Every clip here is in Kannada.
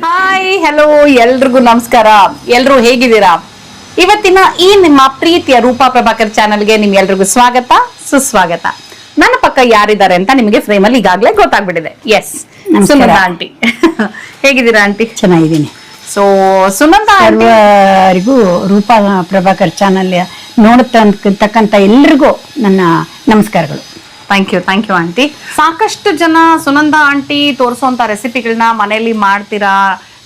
ಹಾಯ್ ಹೆಲೋ ಎಲ್ರಿಗೂ ನಮಸ್ಕಾರ. ಎಲ್ರು ಹೇಗಿದ್ದೀರಾ? ಇವತ್ತಿನ ಈ ನಿಮ್ಮ ಪ್ರೀತಿಯ ರೂಪಾ ಪ್ರಭಾಕರ್ ಚಾನಲ್ಗೆ ನಿಮ್ ಎಲ್ರಿಗೂ ಸ್ವಾಗತ ಸುಸ್ವಾಗತ. ನನ್ನ ಪಕ್ಕ ಯಾರಿದ್ದಾರೆ ಅಂತ ನಿಮಗೆ ಫ್ರೇಮ್ ಅಲ್ಲಿ ಈಗಾಗಲೇ ಗೊತ್ತಾಗ್ಬಿಟ್ಟಿದೆ. ಎಸ್. ಸುನಂದ ಆಂಟಿ. ಹೇಗಿದ್ದೀರಾ ಆಂಟಿ? ಚೆನ್ನಾಗಿದ್ದೀನಿ. ಸೊ ಸುನಂದ ಸರ್ವರಿಗೂ ರೂಪಾ ಪ್ರಭಾಕರ್ ಚಾನಲ್ ನೋಡತಕ್ಕಂಥ ಎಲ್ರಿಗೂ ನನ್ನ ನಮಸ್ಕಾರಗಳು. Thank you thank you aunty ಸಾಕಷ್ಟು ಜನ ಸುನಂದ ಆಂಟಿ ತೋರಿಸುವಂತ ರೆಸಿಪಿಗಳನ್ನ ಮನೆಯಲ್ಲಿ ಮಾಡ್ತೀರಾ?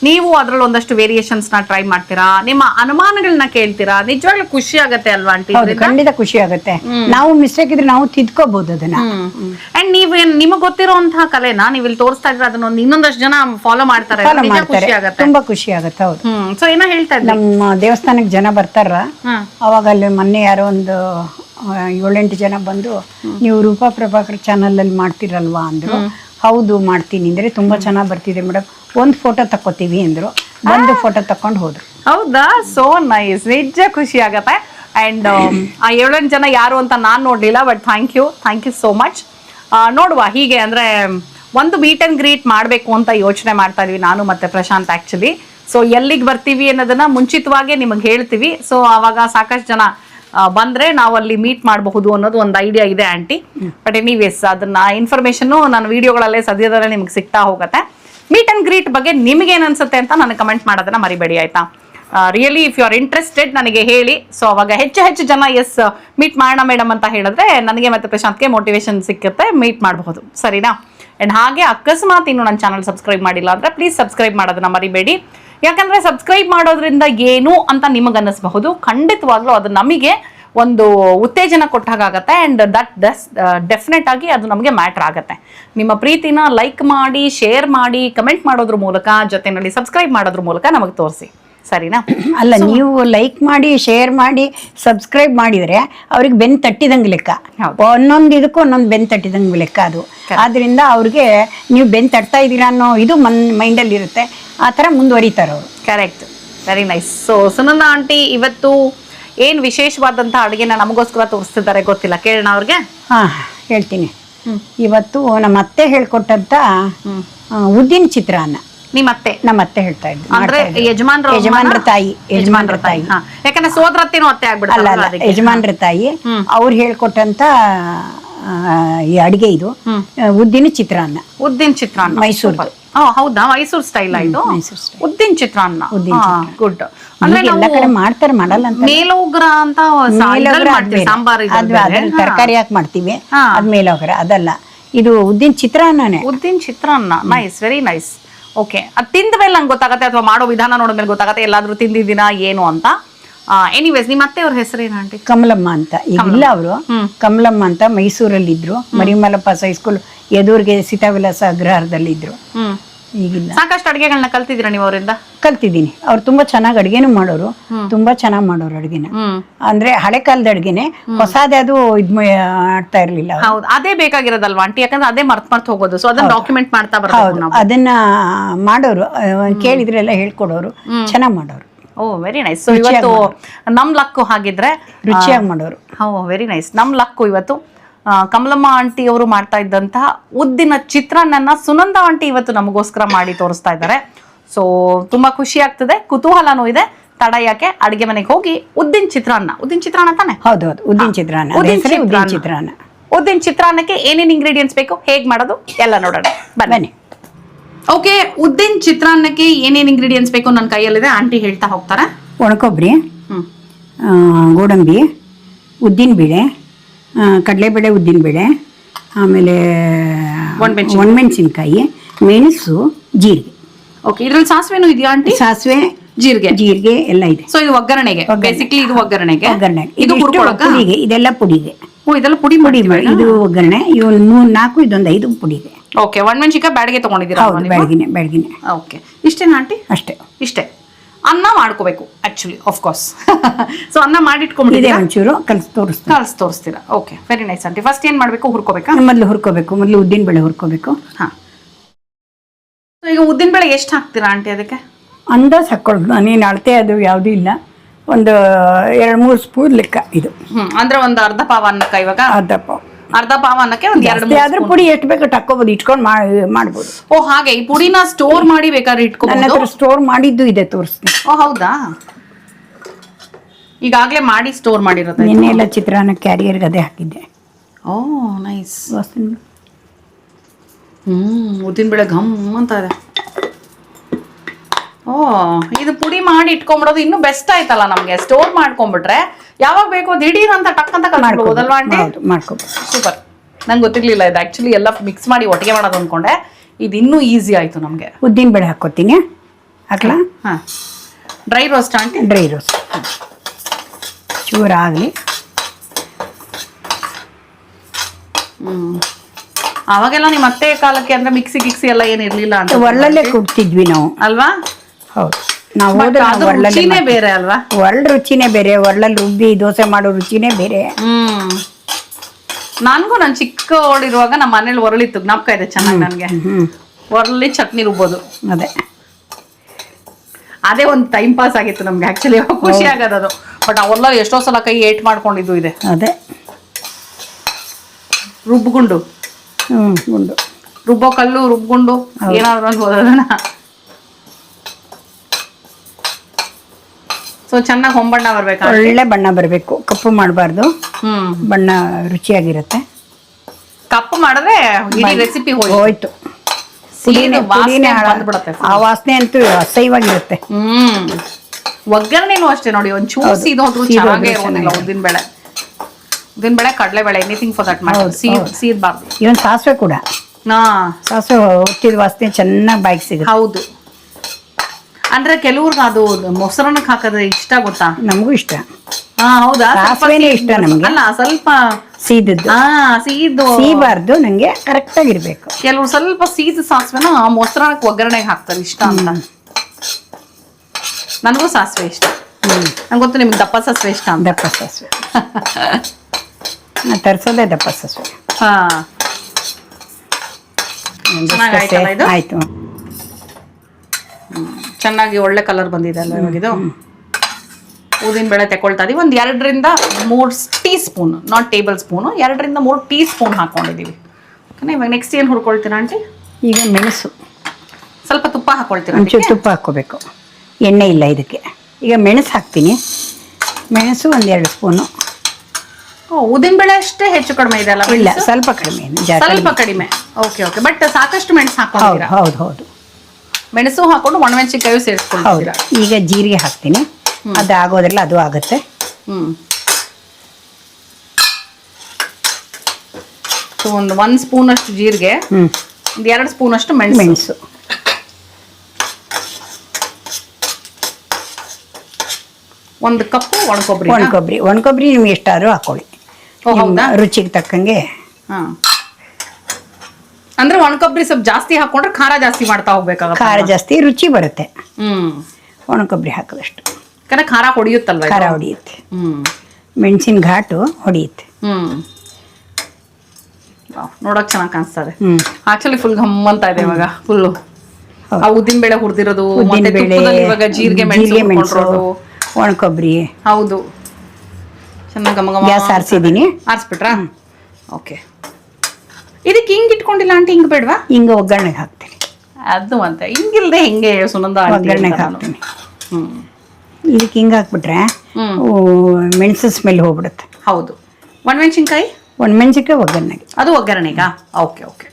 ನೀವು ಅದ್ರಲ್ಲಿ ಒಂದಷ್ಟು ವೇರಿಯೇಷನ್ಸ್ನ ಟ್ರೈ ಮಾಡ್ತೀರಾ? ನಿಮ್ಮ ಅನುಮಾನಗಳನ್ನ ಕೇಳ್ತೀರಾ? ನಿಜವಾಗ್ಲೂ ಖುಷಿ ಆಗತ್ತೆ ಅಲ್ವಾ ಆಂಟಿ ಹೌದು ಖಂಡಿತ ಖುಷಿ ಆಗುತ್ತೆ. ನಾವು ಮಿಸ್ಟೇಕ್ ಇದ್ರೆ ನಾವು ತಿದ್ಕೋಬಹುದು ಅದನ್ನ. ಅಂಡ್ ನೀವ್ ನಿಮಗೆ ಗೊತ್ತಿರುವಂತಹ ಕಲೆನ? ನೀವು ಇಲ್ಲಿ ತೋರಿಸ್ತಾ ಇದ್ರೆ ಅದನ್ನ ಒಂದು ಇನ್ನೊಂದಷ್ಟು ಜನ ಫಾಲೋ ಮಾಡ್ತಾರೆ. ತುಂಬಾ ನಿಜ ಮಾಡ್ತಾರೆ. ಖುಷಿ ಆಗತ್ತೆ. ತುಂಬಾ ಖುಷಿ ಆಗುತ್ತೆ ಹೌದು. ಹ್ಮ್ ಸೊ ಏನೋ ಹೇಳ್ತಾ ಇದ್ದೆ ನಮ್ಮ ದೇವಸ್ಥಾನಕ್ಕೆ ಜನ ಬರ್ತಾರ. ಅವಾಗ ಅಲ್ಲಿ ಮೊನ್ನೆ ಯಾರೋ ಒಂದು ಏಳೆಂಟು ಜನ ಬಂದು ನೀವು ರೂಪಾ ಪ್ರಭಾಕರ್ ಚಾನಲ್ ಅಲ್ಲಿ ಮಾಡ್ತೀರಲ್ವಾ ಅಂದ್ರು. ಹೌದು ಮಾಡ್ತೀನಿ ಅಂದ್ರೆ ತುಂಬಾ ಚೆನ್ನಾಗಿ ಬರ್ತಿದೆ ಮೇಡಮ್. ಒಂದ್ ಫೋಟೋ ತಕ್ಕೋತೀವಿ ಅಂದ್ರು. ಒಂದು ಫೋಟೋ ತಕೊಂಡು ಹೋದ್ರು. ಹೌದಾ? ಸೋ ನೈಸ್ ನಿಜ ಖುಷಿ ಆಗತ್ತೆ. ಅಂಡ್ ಆ ಏಳೆಂಟು ಜನ ಯಾರು ಅಂತ ನಾನ್ ನೋಡ್ಲಿಲ್ಲ but thank you thank you so much ನೋಡುವ ಹೀಗೆ ಅಂದ್ರೆ ಒಂದು ಮೀಟ್ ಅಂಡ್ ಗ್ರೀಟ್ ಮಾಡಬೇಕು ಅಂತ ಯೋಚನೆ ಮಾಡ್ತಾ ಇದೀವಿ ನಾನು ಮತ್ತೆ ಪ್ರಶಾಂತ್ ಆಕ್ಚುಲಿ ಸೊ ಎಲ್ಲಿಗೆ ಬರ್ತೀವಿ ಅನ್ನೋದನ್ನ ಮುಂಚಿತವಾಗೇ ನಿಮಗೆ ಹೇಳ್ತೀವಿ. ಸೊ ಆವಾಗ ಸಾಕಷ್ಟು ಜನ ಬಂದ್ರೆ ನಾವು ಅಲ್ಲಿ ಮೀಟ್ ಮಾಡಬಹುದು ಅನ್ನೋದು ಒಂದು ಐಡಿಯಾ ಇದೆ ಆಂಟಿ. ಬಟ್ ಎನಿವೇಸ್ ಅದನ್ನ ಇನ್ಫಾರ್ಮೇಶನ್ ನಾನು ವಿಡಿಯೋಗಳಲ್ಲೇ ಸದ್ಯದಲ್ಲೇ ನಿಮ್ಗೆ ಸಿಗ್ತಾ ಹೋಗುತ್ತೆ. ಮೀಟ್ ಅಂಡ್ ಗ್ರೀಟ್ ಬಗ್ಗೆ ನಿಮ್ಗೆ ಏನನ್ಸುತ್ತೆ ಅಂತ ನನಗೆ ಕಮೆಂಟ್ ಮಾಡೋದನ್ನ ಮರಿಬೇಡಿ, ಆಯ್ತಾ? Really if you are interested ನನಗೆ ಹೇಳಿ. ಸೊ ಅವಾಗ ಹೆಚ್ಚು ಹೆಚ್ಚು ಜನ ಎಸ್ ಮೀಟ್ ಮಾಡೋಣ ಮೇಡಮ್ ಅಂತ ಹೇಳಿದ್ರೆ ನನಗೆ ಮತ್ತೆ ಪ್ರಶಾಂತ್ಗೆ ಮೋಟಿವೇಶನ್ ಸಿಕ್ಕುತ್ತೆ ಮೀಟ್ ಮಾಡಬಹುದು. ಸರಿನಾ? ಅಂಡ್ ಹಾಗೆ ಅಕಸ್ಮಾತ್ ಇನ್ನು ನನ್ನ ಚಾನಲ್ ಸಬ್ಸ್ಕ್ರೈಬ್ ಮಾಡಿಲ್ಲ ಅಂದರೆ ಪ್ಲೀಸ್ ಸಬ್ಸ್ಕ್ರೈಬ್ ಮಾಡೋದನ್ನ ಮರಿಬೇಡಿ. ಯಾಕಂದರೆ ಸಬ್ಸ್ಕ್ರೈಬ್ ಮಾಡೋದ್ರಿಂದ ಏನು ಅಂತ ನಿಮಗೆ ಅನ್ನಿಸ್ಬಹುದು ಖಂಡಿತವಾಗ್ಲೂ ಅದು ನಮಗೆ ಒಂದು ಉತ್ತೇಜನ ಕೊಟ್ಟಾಗತ್ತೆ ಆ್ಯಂಡ್ ದಟ್ ಡಸ್ ಡೆಫಿನೆಟ್ ಆಗಿ ಅದು ನಮಗೆ ಮ್ಯಾಟ್ರ್ ಆಗುತ್ತೆ. ನಿಮ್ಮ ಪ್ರೀತಿನ ಲೈಕ್ ಮಾಡಿ ಶೇರ್ ಮಾಡಿ ಕಮೆಂಟ್ ಮಾಡೋದ್ರ ಮೂಲಕ ಜೊತೆನಲ್ಲಿ ಸಬ್ಸ್ಕ್ರೈಬ್ ಮಾಡೋದ್ರ ಮೂಲಕ ನಮಗೆ ತೋರಿಸಿ. ಸರಿನಾ? ಅಲ್ಲ ನೀವು ಲೈಕ್ ಮಾಡಿ ಶೇರ್ ಮಾಡಿ ಸಬ್ಸ್ಕ್ರೈಬ್ ಮಾಡಿದ್ರೆ ಅವ್ರಿಗೆ ಬೆನ್ ತಟ್ಟಿದಂಗೆ ಲೆಕ್ಕ. ಒಂದೊಂದು ಇದಕ್ಕೂ ಒಂದೊಂದು ಬೆನ್ ತಟ್ಟಿದಂಗೆ ಲೆಕ್ಕ ಅದು. ಆದ್ರಿಂದ ಅವ್ರಿಗೆ ನೀವು ಬೆನ್ ತಟ್ತಾ ಇದ್ದೀರಾ ಅನ್ನೋ ಇದು ಮನ್ ಮೈಂಡಲ್ಲಿ ಇರುತ್ತೆ. ಆ ಥರ ಮುಂದುವರಿತಾರೆ ಅವರು. Correct very nice so Sunanda aunty ಇವತ್ತು ಏನ್ ವಿಶೇಷವಾದಂಥ ಅಡುಗೆನ ನಮಗೋಸ್ಕರ ತೋರಿಸ್ತಿದ್ದಾರೆ ಗೊತ್ತಿಲ್ಲ. ಕೇಳೋಣ ಅವ್ರಿಗೆ? ಹಾ ಹೇಳ್ತೀನಿ. ಇವತ್ತು ನಮ್ಮ ಅತ್ತೆ ಹೇಳ್ಕೊಟ್ಟಂತ ಆ, ಉದ್ದಿನ ಚಿತ್ರಾನ್ನ. ನಿಮ್ಮ ಅತ್ತೆ ನಮ್ಮ ಅತ್ತೆ ಹೇಳ್ತಾ ಇದ್ದೆ ಅಂದ್ರೆ ಯಜಮಾನ್ರ ಯಜಮಾನ್ರ ತಾಯಿ ಯಜಮಾನ್ರ ತಾಯಿ. ಯಾಕಂದ್ರೆ ಸೋದರತ್ತೆನೂ ಅತ್ತೆ ಆಗ್ಬಿಡಲ್ಲ ಅಲ್ಲ ಯಜಮಾನ್ರ ತಾಯಿ ಅವ್ರು ಹೇಳ್ಕೊಟ್ಟಂತ ಈ ಅಡಿಗೆ ಇದು. ಉದ್ದಿನ ಚಿತ್ರಾನ್ನ. ಉದ್ದಿನ ಚಿತ್ರಾನ್ನ. ಮೈಸೂರು ಹೌದಾ? ಮೈಸೂರು ಸ್ಟೈಲ್ ಇದು. ಉದ್ದಿನ ಚಿತ್ರಾನ್ನ. ಉದ್ದಿನ ಗುಡ್ ಅಂದ್ರೆ ಎಲ್ಲ ಕಡೆ ಮಾಡ್ತಾರೆ ಮಾಡಲ್ಲ ಅಂತ ಮೇಲೋಗ್ರ ಅಂತ ಸಾಂಬಾರ್ ತರಕಾರಿ ಹಾಕಿ ಮಾಡ್ತೀವಿ. ಅದ್ ಮೇಲೋಗ್ರ. ಅದಲ್ಲ. ಇದು ಉದ್ದಿನ ಚಿತ್ರಾನ್ನನೇ. ಉದ್ದಿನ ಚಿತ್ರಾನ್ನ. ನೈಸ್ ವೆರಿ ನೈಸ್ ಓಕೆ ಅದು ತಿಂದ ಮೇಲೆ ನಂಗೆ ಗೊತ್ತಾಗತ್ತೆ ಅಥವಾ ಮಾಡೋ ವಿಧಾನ ನೋಡಿದ್ಮೇಲೆ ಗೊತ್ತಾಗತ್ತೆ ಎಲ್ಲಾದ್ರೂ ತಿಂದಿದ್ದೀನ ಏನು ಅಂತ. ಎನಿವೇಸ್ ನಿಮ್ಮ ಅತ್ತೆ ಅವ್ರ ಹೆಸರೇನ ಆಂಟಿ? ಕಮಲಮ್ಮ ಅಂತ. ಇಲ್ಲ ಅವರು. ಕಮಲಮ್ಮ ಅಂತ ಮೈಸೂರಲ್ಲಿ ಇದ್ರು ಮರಿಮಲಪ್ಪ ಹೈಸ್ಕೂಲ್ ಎದುರಿಗೆ ಸೀತಾವಿಲಾಸ ಅಗ್ರಹಾರದಲ್ಲಿ ಇದ್ರು ಈಗಿಲ್ಲ. ಸಾಕಷ್ಟು ಅಡುಗೆಗಳನ್ನ ಕಲ್ತಿದ್ದೀರಾ ನೀವು ಅವರಿಂದ? ಕಲ್ತಿದ್ದೀನಿ. ಅವ್ರು ತುಂಬಾ ಚೆನ್ನಾಗಿ ಅಡ್ಗೆನೂ ಮಾಡೋರು ತುಂಬಾ ಚೆನ್ನಾಗಿ ಮಾಡೋರು ಅಡ್ಗೆನ. ಅಂದ್ರೆ ಹಳೆ ಕಾಲದ ಅಡ್ಗೆನೆ ಹೊಸದೇ ಅದು ಇದ್ ಮಾಡ್ತಾ ಇರ್ಲಿಲ್ಲ ಅವ್ರು. ಹೌದು. ಅದೇ ಬೇಕಾಗಿರೋದಲ್ವಾ ಆಂಟಿ? ಯಾಕಂದ್ರೆ ಅದೇ ಮರ್ತ್ ಮರ್ತ್ ಹೋಗೋದು. ಸೊ ಅದನ್ನ ಡಾಕ್ಯುಮೆಂಟ್ ಮಾಡ್ತಾ ಬರ್ತಾ ನಾವು. ಅದನ್ನ ಮಾಡೋರು ಕೇಳಿದ್ರೆ ಕೇಳಿದ್ರೆಲ್ಲ ಹೇಳ್ಕೊಡೋರು. ಚೆನ್ನಾಗಿ ಮಾಡೋರು. ಓ ವೆರಿ ನೈಸ್ ಸೊ ಇವತ್ತು ನಮ್ ಲಕ್ಕು ಹಾಗಿದ್ರೆ ರುಚಿಯಾಗಿ ಮಾಡೋರು. ಹೋ ವೆರಿ ನೈಸ್ ನಮ್ ಲಕ್ಕು ಇವತ್ತು ಕಮಲಮ್ಮ ಆಂಟಿ ಅವರು ಮಾಡ್ತಾ ಇದ್ದಂತಹ ಉದ್ದಿನ ಚಿತ್ರಾನ್ನ ಸುನಂದ ಆಂಟಿ ಇವತ್ತು ನಮಗೋಸ್ಕರ ಮಾಡಿ ತೋರಿಸ್ತಾ ಇದ್ದಾರೆ. ಸೊ ತುಂಬಾ ಖುಷಿ ಆಗ್ತದೆ ಕುತೂಹಲನೂ ಇದೆ. ತಡ ಯಾಕೆ? ಅಡಿಗೆ ಮನೆಗೆ ಹೋಗಿ ಉದ್ದಿನ ಚಿತ್ರಾನ್ನ. ಉದ್ದಿನ ಚಿತ್ರಾನ್ನ ತಾನೆ? ಹೌದೌದು ಉದ್ದಿನ ಚಿತ್ರಾನ್ನ ಉದ್ದಿನ ಉದ್ದಿನ ಚಿತ್ರಾನ್ನ. ಉದ್ದಿನ ಚಿತ್ರಾನ್ನಕ್ಕೆ ಏನೇನು ಇಂಗ್ರೀಡಿಯೆಂಟ್ಸ್ ಬೇಕು? ಹೇಗ್ ಮಾಡೋದು? ಎಲ್ಲ ನೋಡೋಣ. ಬನ್ನಿ. ಓಕೆ ಉದ್ದಿನ ಚಿತ್ರಾನ್ನಕ್ಕೆ ಏನೇನು ಇಂಗ್ರೀಡಿಯೆಂಟ್ಸ್ ಬೇಕು ನನ್ನ ಕೈಯಲ್ಲಿದೆ? ಆಂಟಿ ಹೇಳ್ತಾ ಹೋಗ್ತಾರೆ. ಒಣಕೊಬ್ಬರಿ ಹ್ಮ್. ಗೋಡಂಬಿ ಉದ್ದಿನಬೇಳೆ ಕಡಲೆಬೇಳೆ ಉದ್ದಿನಬೇಳೆ ಆಮೇಲೆ ಒಣಮೆಣ್ಸಿನ್ಕಾಯಿ. ಒಣಮೆಣಸಿನ್ಕಾಯಿ ಮೆಣಸು ಜೀರಿಗೆ. ಓಕೆ ಇದ್ರಲ್ಲಿ ಸಾಸಿವೆನೂ ಇದೆಯಾ ಆಂಟಿ? ಸಾಸಿವೆ ಜೀರಿಗೆ. ಜೀರಿಗೆ ಎಲ್ಲ ಇದೆ. ಸೊ ಇದು ಒಗ್ಗರಣೆಗೆ ಬೇಸಿಕ್ಲಿ ಇದು ಒಗ್ಗರಣೆಗೆ. ಒಗ್ಗರಣೆ ಇದು ಪುಡಿಗೆ ಇದೆಲ್ಲ ಪುಡಿಗೆ. ಓ ಇದೆಲ್ಲ ಪುಡಿ ಪುಡಿ ಇದು ಒಗ್ಗರಣೆ. ಇವು ಮೂರ್ ನಾಲ್ಕು ಇದೊಂದು ಐದು ಪುಡಿಗೆ. ಓಕೆ ಒಣಮೆಣ್ಸಿಕಾಯಿ ಬ್ಯಾಡಿಗೆ ತಗೊಂಡಿದ್ದೀರಾ ಹೌದು ಬೆಳಗಿನ ಬೆಳಗಿನ ಓಕೆ ಇಷ್ಟೇನಾ ಆಂಟಿ? ಅಷ್ಟೇ. ಇಷ್ಟೇ. ಅನ್ನ ಮಾಡ್ಕೋಬೇಕು ಆಕ್ಚುಲಿ ಆಫ್ಕೋರ್ಸ್ ಸೊ ಅನ್ನ ಮಾಡಿಟ್ಕೊಂಡಿದೆ ಒಂಚೂರು ಕಲ್ಸಿ ತೋರಿಸ್ತೀನಿ. ಕಲ್ಸ್ ತೋರಿಸ್ತೀರಾ? Okay very nice aunty first ಏನು ಮಾಡಬೇಕು? ಹುರ್ಕೋಬೇಕಾ? ಮೊದಲು ಹುರ್ಕೋಬೇಕು ಮೊದಲು ಉದ್ದಿನ ಬೇಳೆ ಹುರ್ಕೋಬೇಕು. ಹಾಂ. ಸೊ ಈಗ ಉದ್ದಿನ ಬೇಳೆ ಎಷ್ಟು ಹಾಕ್ತೀರಾ ಆಂಟಿ ಅದಕ್ಕೆ? ಅಂದಾಜ್ ಹಾಕ್ಕೊಳ್ಳೋದು ನೀನು ಅಳತೆ ಅದು ಯಾವುದೂ ಇಲ್ಲ. ಒಂದು ಎರಡು ಮೂರು ಸ್ಪೂನ್ ಲೆಕ್ಕ ಇದು. ಹ್ಞೂ ಅಂದರೆ ಒಂದು ಅರ್ಧ ಪಾವ ಅನ್ನಕ್ಕ ಇವಾಗ? ಅರ್ಧ ಪಾವ್. ಅರ್ಧ ಪಾವ ಅನ್ನಕ್ಕೆ ಒಂದ್ ಎರಡು ಜಾಸ್ತಿ ಆದ್ರೆ ಪುಡಿ ಎಷ್ಟು ಬೇಕು ತಕ್ಕೋಬಹುದು ಇಟ್ಕೊಂಡು ಮಾಡ್ಬೋದು. ಓ ಹಾಗೆ. ಈ ಪುಡಿನ ಸ್ಟೋರ್ ಮಾಡಿ ಬೇಕಾದ್ರೆ ನನ್ನ ಹತ್ರ ಸ್ಟೋರ್ ಮಾಡಿದ್ದು ಇದೆ ತೋರಿಸ್ತೀನಿ. ಓ ಹೌದಾ? ಈಗಾಗ್ಲೇ ಮಾಡಿ ಸ್ಟೋರ್ ಮಾಡಿರೋದು ನಿನ್ನೆ ಎಲ್ಲ ಚಿತ್ರಾನ್ನ ಕ್ಯಾರಿಯರ್ಗೆ ಅದೇ ಹಾಕಿದ್ದೆ. ಓ ನೈಸ್ ವಾಸನೆ. ಹ್ಮ್ ಉದ್ದಿನ ಬೇಳೆ ಘಮ್ ಅಂತ ಇದೆ. ಓ ಇದು ಪುಡಿ ಮಾಡಿ ಇಟ್ಕೊಂಡ್ಬಿಡೋದು ಇನ್ನೂ ಬೆಸ್ಟ್ ಆಯ್ತಲ್ಲ ನಮ್ಗೆ. ಸ್ಟೋರ್ ಮಾಡ್ಕೊಂಡ್ಬಿಟ್ರೆ ಯಾವಾಗ ಬೇಕೋ ದಿಢೀರ್ ಅಂತ ಟಕ್ ಅಂತ ಆಂಟಿ? ಮಾಡ್ಕೋಬೋದು ಸೂಪರ್ ನಂಗೆ ಗೊತ್ತಿರ್ಲಿಲ್ಲ ಇದು. ಆಕ್ಚುಲಿ ಎಲ್ಲ ಮಿಕ್ಸ್ ಮಾಡಿ ಒಟ್ಟಿಗೆ ಮಾಡೋದು ಅನ್ಕೊಂಡೆ. ಇದು ಇನ್ನೂ ಈಸಿ ಆಯ್ತು ನಮಗೆ. ಉದ್ದಿನ ಬೇಳೆ ಹಾಕೋತೀನಿ ಹಾಕ್ಲಾ? ಹಾಂ. Dry roast aunty? Dry roast ಚೂರಾಗಲಿ. ಹ್ಞೂ ಅವಾಗೆಲ್ಲ ನಿಮ್ಮ ಅತ್ತೆ ಕಾಲಕ್ಕೆ ಅಂದ್ರೆ ಮಿಕ್ಸಿ ಗಿಕ್ಸಿ ಎಲ್ಲ ಏನಿರ್ಲಿಲ್ಲ ಅಂತ ಒಳ್ಳಲ್ಲೇ ಕುಡ್ತಿದ್ವಿ ನಾವು. ಅಲ್ವಾ? ಹೌದು. ನಾವು But ಹೋದ್ರೆ ರುಚಿನೇ ಬೇರೆ ಅಲ್ವಾ? ಒಳ್ಳೆ ರುಚಿನೇ ಬೇರೆ ಒಳ್ಳಲ್ಲಿ ರುಬ್ಬಿ ದೋಸೆ ಮಾಡೋ ರುಚಿನೇ ಬೇರೆ. ಹ್ಮ್. ನನ್ಗೂ ನಾನು ಚಿಕ್ಕ ಓಡಿರುವಾಗ ನಮ್ಮ ಮನೇಲಿ ಒರಳಿತ್ತು. ಜ್ಞಾಪಕ ಇದೆ ಚೆನ್ನಾಗಿ ನನಗೆ. ಹ್ಮ್ ಒರಳಿ ಚಟ್ನಿ ರುಬ್ಬೋದು. ಅದೇ. ಅದೇ ಒಂದು ಟೈಮ್ ಪಾಸ್ ಆಗಿತ್ತು ನಮ್ಗೆ ಆಕ್ಚುಲಿ ಖುಷಿ ಆಗೋದು ಬಟ್ ಅವೆಲ್ಲ ಎಷ್ಟೋ ಸಲ ಕೈ ಏಟ್ ಮಾಡ್ಕೊಂಡಿದ್ದು ಇದೆ. ಅದೇ. ರುಬ್ಗುಂಡು. ಹ್ಮ್ ಗುಂಡು. ರುಬ್ಬೋ ಕಲ್ಲು ರುಬ್ಗುಂಡು. ಏನಾದ್ರು ಅನ್ಬೋದು ಅದನ್ನ ಸೊ ಚೆನ್ನಾಗಿ ಹೊಂಬಣ್ಣ ಬರ್ಬೇಕು? ಒಳ್ಳೆ ಬಣ್ಣ ಬರಬೇಕು. ಕಪ್ಪು ಮಾಡಬಾರ್ದು. ಹ್ಮ್. ಬಣ್ಣ ರುಚಿಯಾಗಿರುತ್ತೆ. ಕಪ್ಪು ಮಾಡಿದ್ರೆ ಇಡೀ ರೆಸಿಪಿ ಹೋಯ್ತು. ವಾಸನೆ ಆ ವಾಸನೆ ಅಂತೂ ಅಸಹ್ಯವಾಗಿರುತ್ತೆ. ಹ್ಮ್. ಒಗ್ಗರಣೆನೂ ಅಷ್ಟೇ ನೋಡಿ ಒಂದು ಚೂರು. ಸೀದೋದ್ರು ಚೆನ್ನಾಗೇ ಇರೋದಿಲ್ಲ. ಉದ್ದಿನ ಬೇಳೆ. ಉದ್ದಿನ ಬೇಳೆ ಕಡಲೆ ಬೇಳೆ ಎನಿಥಿಂಗ್ ಫಾರ್ ದಟ್ ಮಾಡಿ ಸೀದ್. ಸೀದ್ಬಾರ್ದು. ಇವನ್ ಸಾಸಿವೆ ಕೂಡ. ಹಾ. ಸಾಸಿವೆ ಹುಟ್ಟಿದ ವಾಸನೆ ಚೆನ್ನಾಗಿ ಬಾಯಿಗೆ ಸಿಗುತ್ತೆ. ಹೌದು. ಅಂದ್ರೆ ಕೆಲವ್ರಿಗೆ ಅದು ಮೊಸರನ್ನಕ್ಕೆ ಹಾಕೋದ್ರೆ ಇಷ್ಟ ಗೊತ್ತಾ? ನಮಗೂ ಇಷ್ಟ. ಹಾ ಹೌದಾ? ಸ್ವಲ್ಪ ಸಾಸ್ವೆನೇ ಇಷ್ಟ ನಮ್ಗೆ. ಅಲ್ಲ ಸ್ವಲ್ಪ ಸೀದದ್ದು. ಹಾ ಸೀದು. ಸೀಬಾರ್ದು ನಂಗೆ ಕರೆಕ್ಟ್ ಆಗಿರ್ಬೇಕು ಕೆಲವ್ರು ಸ್ವಲ್ಪ ಸೀದ ಸಾಸ್ವೆನ ಮೊಸರನ್ನಕ್ಕೆ ಒಗ್ಗರಣೆಗೆ ಹಾಕ್ತಾರೆ ಇಷ್ಟ ಅಂತ. ನನಗೂ ಸಾಸಿವೆ ಇಷ್ಟ. ನಂಗೆ ಗೊತ್ತು ನಿಮ್ಗೆ ದಪ್ಪ ಸಾಸಿವೆ ಇಷ್ಟ ಅಂತ. ದಪ್ಪ ಸಾಸ್ವೆ. ನಾ ತರಿಸೋದೇ ದಪ್ಪ ಸಾಸಿವೆ. ಹಾ. ಚೆನ್ನಾಗಾಯ್ತಲ್ಲ ಇದು? ಆಯ್ತು. ಚೆನ್ನಾಗಿ ಒಳ್ಳೆ ಕಲರ್ ಬಂದಿದೆ ಅಲ್ಲ ಇವಾಗ ಇದು? ಉದಿನ ಬೇಳೆ ತಗೊಳ್ತಾ ಇದೀವಿ. ಒಂದು ಎರಡರಿಂದ ಮೂರು teaspoon not tablespoon ಎರಡರಿಂದ ಮೂರು ಟೀ ಸ್ಪೂನ್ ಹಾಕೊಂಡಿದೀವಿ. ಓಕೆನಾ ಇವಾಗ ನೆಕ್ಸ್ಟ್ ಏನು ಹುರ್ಕೊಳ್ತೀರಾ ಆಂಟಿ? ಈಗ ಮೆಣಸು. ಸ್ವಲ್ಪ ತುಪ್ಪ ಹಾಕೊಳ್ತೀರಾ ಒಂಚೂರು ತುಪ್ಪ ಹಾಕೋಬೇಕು ಎಣ್ಣೆ ಇಲ್ಲ ಇದಕ್ಕೆ. ಈಗ ಮೆಣಸು ಹಾಕ್ತೀನಿ. ಮೆಣಸು ಒಂದೆರಡು ಸ್ಪೂನು ಊದಿನ ಉದಿನ ಬೇಳೆ ಅಷ್ಟೇ ಹೆಚ್ಚು ಕಡಿಮೆ ಇದೆ ಅಲ್ಲ ಇಲ್ಲ ಸ್ವಲ್ಪ ಕಡಿಮೆ ಸ್ವಲ್ಪ ಕಡಿಮೆ. ಓಕೆ ಓಕೆ ಬಟ್ ಸಾಕಷ್ಟು ಮೆಣಸು ಹಾಕೋದು ಹೌದು ಹೌದು. ಮೆಣಸು ಹಾಕೊಂಡು ಒಣಮೆಣಸಿನಕಾಯಿ ಸೇರಿಸ್ಕೊಂಡು ಈಗ ಜೀರಿಗೆ ಹಾಕ್ತೀನಿ. ಅದು ಆಗೋದ್ರಲ್ಲ ಅದು ಆಗುತ್ತೆ. ಹ್ಮ್. ಸೊ ಒಂದು ಒಂದು ಸ್ಪೂನ್ ಅಷ್ಟು ಜೀರಿಗೆ ಹ್ಞೂ ಒಂದು ಎರಡು ಸ್ಪೂನ್ ಅಷ್ಟು ಮೆಣಸು. ಮೆಣಸು. ಒಂದು ಕಪ್ಪು ಒಣಕೊಬ್ಬರಿ. ಒಣ ಕೊಬ್ಬರಿ ಒಣ ಕೊಬ್ಬರಿ ನಿಮ್ಗೆ ಎಷ್ಟಾದ್ರೂ ಹಾಕೊಳ್ಳಿ. ಓ, ನಿಮ್ಮ ರುಚಿಗೆ ತಕ್ಕಂಗೆ ಹಾ. ಅಂದ್ರೆ ಒಣಕೊಬ್ಬರಿ ಸ್ವಲ್ಪ ಜಾಸ್ತಿ ಹಾಕೊಂಡ್ರೆ ಖಾರ ಜಾಸ್ತಿ ಮಾಡ್ತಾ ಹೋಗ್ಬೇಕಾಗ ಖಾರ ಜಾಸ್ತಿ ರುಚಿ ಬರುತ್ತೆ. ಹ್ಮ್. ಒಣ ಕೊಬ್ಬರಿ ಹಾಕಿದಷ್ಟು ಯಾಕಂದ್ರೆ ಖಾರ ಹೊಡಿಯುತ್ತಲ್ವ ಖಾರ ಹೊಡಿಯುತ್ತೆ. ಹ್ಮ್. ಮೆಣಸಿನ ಘಾಟು ಹೊಡಿಯುತ್ತೆ. ಹ್ಮ್. ನೋಡಕ್ ಚೆನ್ನಾಗಿ ಕಾಣಿಸ್ತದೆ. ಹ್ಮ್. ಆಕ್ಚುಲಿ ಫುಲ್ ಗಮ್ಮಂತ ಇದೆ ಇವಾಗ ಫುಲ್ಲು ಆ ಉದ್ದಿನ ಬೇಳೆ ಹುರಿದಿರೋದು ಮತ್ತೆ ತುಪ್ಪದಲ್ಲಿ ಇವಾಗ ಜೀರಿಗೆ ಮೆಣಸು ಹುರ್ಕೊಂಡಿರೋದು. ಒಣ ಕೊಬ್ಬರಿ. ಹೌದು. ಚೆನ್ನಾಗಿ ಗಮ ಗಮ ಗ್ಯಾಸ್ ಆರಿಸಿದ್ದೀನಿ ಆರಿಸ್ಬಿಟ್ರಾ? ಓಕೆ ಇದಕ್ಕೆ ಹಿಂಗ್ ಇಟ್ಕೊಂಡಿಲ್ಲ ಆಂಟಿ ಹಿಂಗ್ ಬೇಡ್ವಾ? ಹಿಂಗ ಒಗ್ಗರಣೆಗೆ ಹಾಕ್ತೀನಿ. ಅದು ಅಂತ ಹಿಂಗಿಲ್ದೆ ಹಿಂಗೆ ಸುನಂದ ಒಗ್ಗರಣೆಗೆ ನಾನು. ಹಾಕ್ತೀನಿ. ಹ್ಮ್. ಇದಕ್ಕೆ ಹಿಂಗೆ ಹಾಕ್ಬಿಟ್ರೆ. ಮೆಣಸು ಸ್ಮೆಲ್ ಹೋಗ್ಬಿಡುತ್ತೆ. ಹೌದು. ಒಣಮೆಣಸಿನ್ಕಾಯಿ? ಒಂದು ಮೆಣಸಿನ್ಕಾಯಿ ಒಗ್ಗರಣೆಗೆ. ಅದು ಒಗ್ಗರಣೆಗಾ? Okay okay.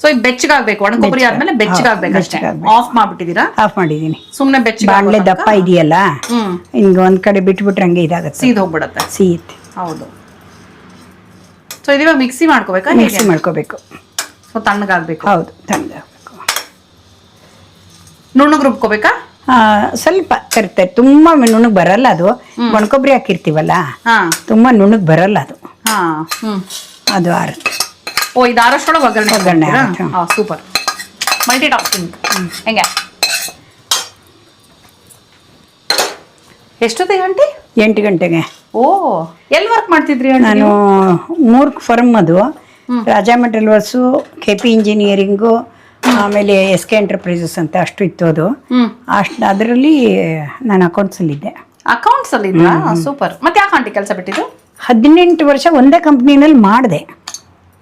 ಸೊ ಇದು ಬೆಚ್ಚಗಾಗ್ಬೇಕು ಒಣ ಕೊಬ್ಬರಿ ಆದ್ಮೇಲೆ ಬೆಚ್ಚಗಾಗ್ಬೇಕು ಅಷ್ಟೇ. ಆಫ್ ಮಾಡ್ಬಿಟ್ಟಿದ್ದೀರಾ ಆಫ್ ಮಾಡಿದ್ದೀನಿ. ಸುಮ್ಮನೆ ಬೆಚ್ಚ ಬಾಣಲೆ ದಪ್ಪ ಇದೆಯಲ್ಲ? ಹಿಂಗ ಹಿಂಗೆ ಒಂದ್ ಕಡೆ ಬಿಟ್ಬಿಟ್ರೆ ಹಂಗೆ ಇದಾಗುತ್ತೆ. ಸೀದ್ ಹೋಗ್ಬಿಡತ್ತೆ. ಸೀತ್. ಹೌದು. ಸೊ ಇದಿವಾಗ ಮಿಕ್ಸಿ ಮಾಡ್ಕೋಬೇಕಾ? ಮಿಕ್ಸಿ ಮಾಡ್ಕೋಬೇಕು. ಸೊ ತಣ್ಣಗಾಗ್ಬೇಕು. ಹೌದು ತಣ್ಣಗಾಗಬೇಕು. ನುಣ್ಣಗೆ ರುಬ್ಕೋಬೇಕಾ? ಸ್ವಲ್ಪ ತರುತ್ತೆ ತುಂಬ ನುಣ್ಣಗೆ ಬರಲ್ಲ ಅದು. ಒಣಕೊಬ್ಬರಿ ಹಾಕಿರ್ತೀವಲ್ಲ? ಹಾ. ತುಂಬ ನುಣ್ಣಗೆ ಬರಲ್ಲ ಅದು. ಹಾ ಅದು ಆರುತ್ತೆ. ಓ ಇದು ಆರಷ್ಟೊಳಗೆ ಒಗ್ಗರಣೆ ಒಗ್ಗರಣೆ? ಸೂಪರ್. ಮಲ್ಟಿ ಟಾಸ್ಕಿಂಗ್ ಹೆಂಗೆ? ಎಷ್ಟೊತ್ತಿಗೆ ಆಂಟಿ? ಎಂಟು ಗಂಟೆಗೆ. ಓ ಎಲ್ಲಿ ವರ್ಕ್ ಮಾಡ್ತಿದ್ರಿ ನಾನು ಮೂರ್ ಫರ್ಮ್ ಅದು. Raja metalwares K P engineering ಆಮೇಲೆ ಎಸ್ ಕೆ ಎಂಟರ್ಪ್ರೈಸಸ್ ಅಂತ ಅಷ್ಟು ಇತ್ತು ಅದು. ಹ್ಮ್. ಅಷ್ಟು ಅದರಲ್ಲಿ ನಾನು ಅಕೌಂಟ್ಸಲ್ಲಿದ್ದೆ ಅಕೌಂಟ್ಸ್ ಅಲ್ಲಿ ಇದ್ರಾ? ಸೂಪರ್. ಮತ್ತೆ ಯಾಕೆ ಆಂಟಿ ಕೆಲಸ ಬಿಟ್ಟಿದ್ದು? ಹದಿನೆಂಟು ವರ್ಷ ಒಂದೇ ಕಂಪ್ನಿನಲ್ಲಿ ಮಾಡಿದೆ.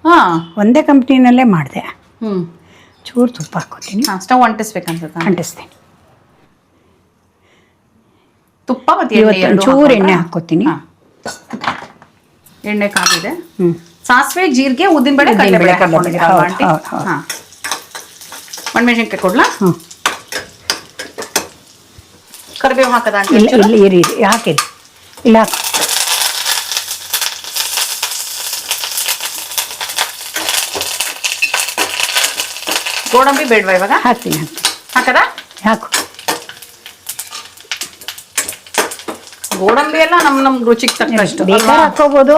ಹಾ. ಒಂದೇ ಕಂಪ್ನಿನಲ್ಲೇ ಮಾಡಿದೆ. ಹ್ಮ್. ಚೂರು ತುಪ್ಪ ಹಾಕೋತೀನಿ ಸ್ಟವ್ ಅಂಟಿಸ್ಬೇಕನ್ಸುತ್ತ ಅಂಟಿಸ್ತೀನಿ. ತುಪ್ಪ ಮತ್ತೆ ಎಣ್ಣೆ ಒಂಚೂರು ಎಣ್ಣೆ? ಹಾಕೋತೀನಿ ಎಣ್ಣೆ ಕಾಗಿದೆ ಸಾಸಿವೆ ಜೀರಿಗೆ ಉದ್ದಿನಬೇಳೆ ಕಡಲೆಬೇಳೆ ಒಣಮೆಣಸಿನ್ಕಾಯಿ ಕೊಡ್ಲಾ? ಕರಿಬೇವು ಹಾಕದ ಆಂಟಿ ಇಲ್ಲ ಇಲ್ಲ ಇರಿ ಇರಿ ಹಾಕಿರಿ ಇಲ್ಲ ಹಾಕು. ಗೋಡಂಬಿ ಬೇಡವಾ ಇವಾಗ? ಹಾಕ್ತೀನಿ ಹಾಕ್ತೀನಿ. ಹಾಕದ? ಹಾಕು. ಗೋಡಂಬಿ ಎಲ್ಲ ನಮ್ ನಮ್ ರುಚಿಗೆ ತಕ್ಕಷ್ಟು ಬೇಕಾದ್ರೆ ಹಾಕೋಬಹುದು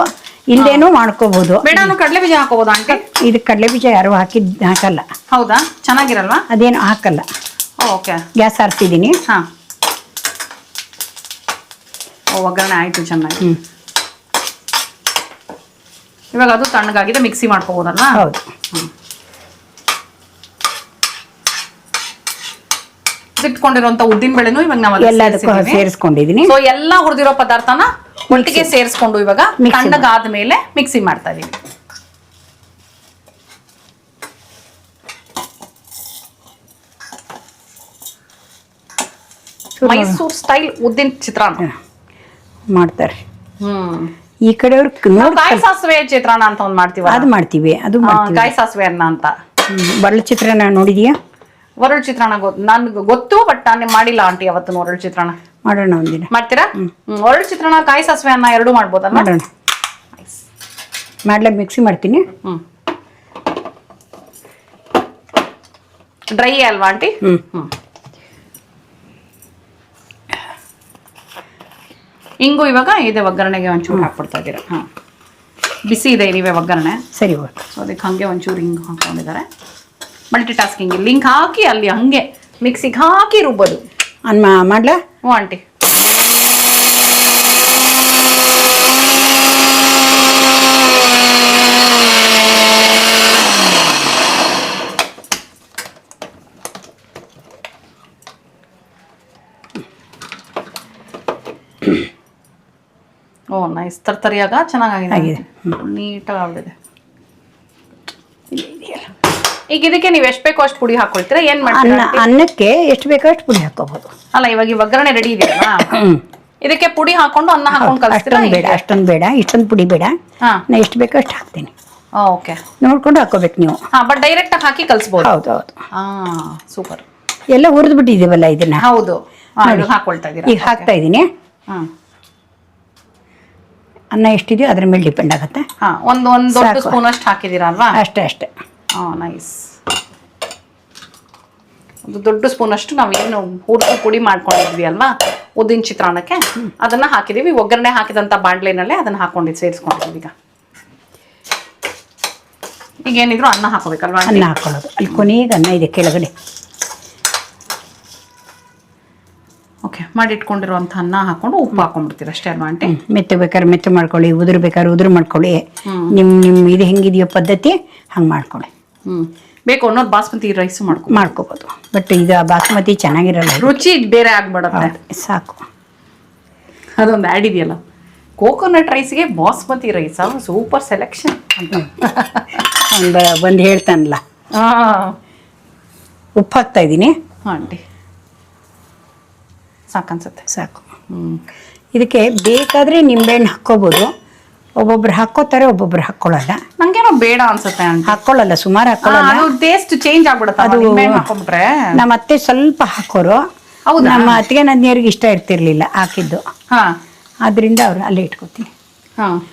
ಇಲ್ಲೇನು ಮಾಡ್ಕೋಬೋದು. ಬೇಡಾನು ಕಡಲೆ ಬೀಜ ಹಾಕೋಬಹುದು ಆಂಟಿ ಇದು ಕಡಲೆ ಬೀಜ ಯಾರು ಹಾಕಿದ್ ಹಾಕಲ್ಲ. ಹೌದಾ? ಚೆನ್ನಾಗಿರಲ್ವಾ? ಅದೇನು ಹಾಕಲ್ಲ. ಓಕೆ. ಗ್ಯಾಸ್ ಹಾರಿಸಿದೀನಿ ಹಾ. ಓ ಒಗ್ಗರಣೆ ಆಯ್ತು ಚೆನ್ನಾಗಿ. ಹ್ಮ್. ಇವಾಗ ಅದು ತಣ್ಣಗಾಗಿದೆ ಮಿಕ್ಸಿ ಮಾಡ್ಕೋಬೋದಲ್ವಾ ಹೌದು. ಇಟ್ಕೊಂಡಿರುವಂತ ಉದ್ದಿನ ಬೇಳೆನು ಇವಾಗ ನಾವು ಎಲ್ಲದಕ್ಕೂ ಸೇರಿಸ್ಕೊಂಡಿದ್ದೀನಿ ಸೊ ಎಲ್ಲಾ ಹುರಿದಿರೋ ಪದಾರ್ಥನ ಒಟ್ಟಿಗೆ ಸೇರಿಸ್ಕೊಂಡು ಇವಾಗ ತಣ್ಣಗಾದ ಮೇಲೆ ಮಿಕ್ಸಿ ಮಾಡ್ತಾ ಇದೀನಿ ಮೈಸೂರ್ ಸ್ಟೈಲ್ ಉದ್ದಿನ ಚಿತ್ರಾನ್ನ. ಮಾಡ್ತಾರೆ. ಹ್ಮ್. ಈ ಕಡೆಯವ್ರು ಕಾಯಿ ಸಾಸಿವೆ ಚಿತ್ರಾನ್ನ ಅಂತ ಒಂದ್ ಮಾಡ್ತೀವಿ ಅದು ಮಾಡ್ತೀವಿ ಅದು ಮಾಡ್ತೀವಿ. ಕಾಯಿ ಸಾಸಿವೆ ಅನ್ನ ಅಂತ. ಬಳ್ಳ ಚಿತ್ರಾನ್ನ ನೋಡಿದೀಯಾ? ಒರಳು ಚಿತ್ರಾನ್ನ ಗೊತ್ತು ನನ್ಗೆ ಗೊತ್ತು ಬಟ್ ನಾನು ಮಾಡಿಲ್ಲ ಆಂಟಿ ಅವತ್ತು ಒರಳು ಚಿತ್ರಾನ್ನ ಮಾಡೋಣ ಒಂದಿನ. ಮಾಡ್ತೀರಾ? ಒರಳು ಚಿತ್ರಾನ್ನ ಕಾಯಿ ಸಾಸಿವೆ ಅನ್ನ ಎರಡು ಮಾಡ್ಬೋದಲ್ಲ ಮಾಡೋಣ. ಮಾಡ್ಲೇ ಮಿಕ್ಸಿ ಮಾಡ್ತೀನಿ. ಹ್ಞೂ ಡ್ರೈ ಅಲ್ವಾ ಆಂಟಿ? ಹ್ಞೂ ಹ್ಞೂ ಹಿಂಗು ಇವಾಗ ಇದೆ ಒಗ್ಗರಣೆಗೆ ಒಂಚೂರು ಹಾಕ್ಬಿಡ್ತಾ ಇದ್ದೀರಾ? ಹಾಂ ಬಿಸಿ ಇದೆ ನೀವೇ ಒಗ್ಗರಣೆ. ಸರಿ ಓಕೆ ಸೊ ಅದಕ್ಕೆ ಹಂಗೆ ಒಂಚೂರು ಹಿಂಗೆ ಹಾಕೊಂಡಿದ್ದಾರೆ ಮಲ್ಟಿ ಟಾಸ್ಕಿಂಗ್ ಲಿಂಕ್ ಹಾಕಿ ಅಲ್ಲಿ ಹಂಗೆ ಮಿಕ್ಸಿಗೆ ಹಾಕಿ ರುಬ್ಬೋದು. ಅನ್ನ ಮಾಡ್ಲಾ? ಹ್ಞೂ ಆಂಟಿ. ಓ ನೈಸ್ ತರ್ತರಿಯಾಗ ಚೆನ್ನಾಗಾಗಿದೆ. ಆಗಿದೆ. ನೀಟಾಗಿ ಆಗ್ಬಿಟ್ಟಿದೆ ಈಗ ಇದಕ್ಕೆ ನೀವು ಎಷ್ಟು ಬೇಕೋ ಅಷ್ಟು ಪುಡಿ ಹಾಕೊಳ್ತೀರಾ? ಏನ್ ಮಾಡ್ತೀರಾ ಅನ್ನ ಅನ್ನಕ್ಕೆ ಎಷ್ಟು ಬೇಕೋ ಅಷ್ಟು ಪುಡಿ ಹಾಕೋಬಹುದು ಅಲ್ಲ ಇವಾಗ ಈ ಒಗ್ಗರಣೆ ರೆಡಿ ಇದೆ ಇದಕ್ಕೆ ಪುಡಿ ಹಾಕೊಂಡು ಅನ್ನ ಹಾಕೊಂಡು ಕಲಿಸ್ತೀರಾ ಅಷ್ಟೊಂದು ಬೇಡ ಅಷ್ಟೊಂದು ಬೇಡ ಇಷ್ಟೊಂದು ಪುಡಿ ಬೇಡ. ಹಾ. ನಾ ಎಷ್ಟು ಬೇಕೋ ಅಷ್ಟು ಹಾಕ್ತೀನಿ. ಓಕೆ. ನೋಡ್ಕೊಂಡು ಹಾಕೋಬೇಕು ನೀವು. ಹಾ ಬಟ್ ಡೈರೆಕ್ಟ್ ಆಗಿ ಹಾಕಿ ಕಲಿಸ್ಬೋದು. ಹೌದು ಹೌದು. ಹಾ ಸೂಪರ್ ಎಲ್ಲ ಹುರಿದು ಬಿಟ್ಟಿದ್ದೀವಲ್ಲ ಇದನ್ನ? ಹೌದು. ಹಾ, ಹಾಕೊಳ್ತಾ ಈಗ ಹಾಕ್ತಾ ಇದೀನಿ. ಹಾ. ಅನ್ನ ಎಷ್ಟಿದೆಯೋ ಅದ್ರ ಮೇಲೆ ಡಿಪೆಂಡ್ ಆಗುತ್ತೆ. ಹಾ ಒಂದು ಒಂದು ದೊಡ್ಡ ಸಾಕು. ಸ್ಪೂನ್ ಅಷ್ಟು ಹಾಕಿದೀರಾ ಅಲ್ವಾ? ಅಷ್ಟೇ ಅಷ್ಟೇ. ಹಾ ನೈಸ್ ಒಂದು ದೊಡ್ಡ ಸ್ಪೂನ್ ಅಷ್ಟು ನಾವೇನು ಹುರಿದು ಪುಡಿ ಮಾಡ್ಕೊಂಡಿದ್ವಿ ಅಲ್ವಾ? ಉದ್ದಿನ ಚಿತ್ರಾನ್ನಕ್ಕೆ. ಅದನ್ನ ಹಾಕಿದೀವಿ. ಒಗ್ಗರಣೆ ಹಾಕಿದಂತ ಬಾಂಡ್ಲಿನಲ್ಲೇ ಅದನ್ನ ಹಾಕೊಂಡಿದ್ದು ಸೇರಿಸ್ಕೊಂಡಿದ್ದೀವಿ ಈಗ. ಈಗ ಏನಿದ್ರು ಅನ್ನ ಹಾಕೋಬೇಕಲ್ವಾ ಅನ್ನ ಹಾಕೊಳ್ಳೋದು. ಅಲ್ಲಿ ಕೊನೆಗೆ ಅನ್ನ ಇದೆ ಕೆಳಗಡೆ. ಓಕೆ ಮಾಡಿಟ್ಕೊಂಡಿರುವಂಥ ಅನ್ನ ಹಾಕೊಂಡು ಉಪ್ಪು ಹಾಕೊಂಡ್ಬಿಡ್ತೀರ ಅಷ್ಟೇ ಅಲ್ವಾ ಆಂಟಿ? ಮೆತ್ತ ಮೆತ್ತು ಬೇಕಾದ್ರೆ ಮೆತ್ತು ಮಾಡ್ಕೊಳ್ಳಿ ಉದುರು ಬೇಕಾದ್ರೆ ಉದುರು ಮಾಡ್ಕೊಳ್ಳಿ. ನಿಮ್ಮ ನಿಮ್ಮ ಇದು ಹೆಂಗಿದೆಯೋ ಪದ್ಧತಿ ಹಂಗೆ ಮಾಡ್ಕೊಳ್ಳಿ. ಹ್ಮ್. ಬೇಕು ಅನ್ನೋದು ಬಾಸ್ಮತಿ ರೈಸ್ ಮಾಡ್ಕೊ ಮಾಡ್ಕೋಬೋದು. ಬಟ್ ಈಗ ಬಾಸ್ಮತಿ ಚೆನ್ನಾಗಿರಲ್ಲ. ರುಚಿ ಬೇರೆ ಆಗ್ಬಿಡತ್ತೆ. ಸಾಕು. ಅದೊಂದು ಆ್ಯಡ್ ಇದೆಯಲ್ಲ. ಕೋಕೋನಟ್ ರೈಸ್ಗೆ ಬಾಸ್ಮತಿ ರೈಸ್ ಸೂಪರ್ ಸೆಲೆಕ್ಷನ್ ಅಂತ ಒಂದು ಬಂದು ಹೇಳ್ತಾನಲ್ಲ. ಹಾಂ. ಉಪ್ಪು ಹಾಕ್ತಾ ಇದ್ದೀನಿ ಆಂಟಿ. ಸಾಕನ್ಸುತ್ತೆ. ಸಾಕು. ಹ್ಞೂ ಇದಕ್ಕೆ ಬೇಕಾದರೆ ನಿಂಬೆಹಣ್ಣು ಹಾಕ್ಕೋಬೋದು. ಒಬ್ಬೊಬ್ರು ಹಾಕ್ಕೋತಾರೆ ಒಬ್ಬೊಬ್ರು ಹಾಕೊಳ್ಳಲ್ಲ ನಂಗೇನೋ ಬೇಡ ಅನ್ಸುತ್ತೆ ಹಾಕೊಳ್ಳಲ್ಲ ಹಾಕ್ಕೊಳ್ಳಲ್ಲ ಸುಮಾರು ಹಾಕ್ಕೊಳ್ಳಲ್ಲ. ಅದು ಟೇಸ್ಟ್ ಚೇಂಜ್ ಆಗ್ಬಿಡುತ್ತೆ ಅದು ಅದು- ಹಾಕೊಂಡ್ಬಿಟ್ರೆ? ನಮ್ಮ ಅತ್ತೆ ಸ್ವಲ್ಪ ಹಾಕೋರು. ಹೌದು? ನಮ್ಮ ಅತ್ತಿಗೆ ನದಿಯರಿಗೆ ಇಷ್ಟ ಇರ್ತಿರ್ಲಿಲ್ಲ ಹಾಕಿದ್ದು. ಹಾ. ಆದ್ರಿಂದ ಅವ್ರು ಅಲ್ಲೇ ಇಟ್ಕೋತೀನಿ. ಹಾ.